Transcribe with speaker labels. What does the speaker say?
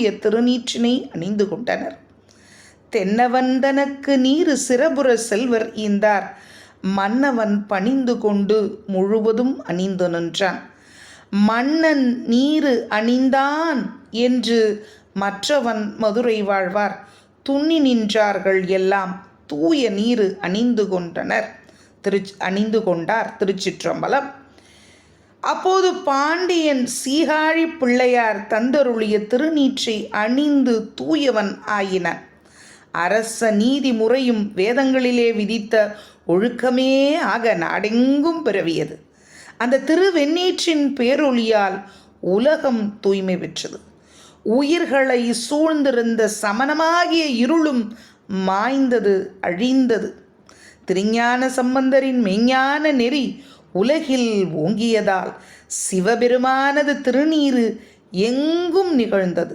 Speaker 1: திருநீற்றினை அணிந்து கொண்டனர். தென்னவந்தனக்கு நீரு சிறபுற செல்வர் ஈந்தார். மன்னவன் பணிந்து கொண்டு முழுவதும் அணிந்து நின்றான். மன்னன் நீரு அணிந்தான் என்று மற்றவன் மதுரை வாழ்வார். துண்ணி நின்றார்கள் எல்லாம் தூய நீரு அணிந்து கொண்டனர். திரு அணிந்து கொண்டார் திருச்சிற்றம்பலம். அப்போது பாண்டியன் சீகாழி பிள்ளையார் தந்தருளிய திருநீற்றை அணிந்து தூயவன் ஆயினான். அரச நீதி முறையும் வேதங்களிலே விதித்த ஒழுக்கமே ஆக நாடெங்கும் பிறவியது அந்த திருவெண்ணீற்றின் பேரொளியால் உலகம் தூய்மை பெற்றது. உயிர்களை சூழ்ந்திருந்த சமணமாகிய இருளும் மாய்ந்தது அழிந்தது. திருஞான சம்பந்தரின் மெய்ஞான நெறி உலகில் ஓங்கியதால் சிவபெருமானது திருநீரு எங்கும் நிகழ்ந்தது.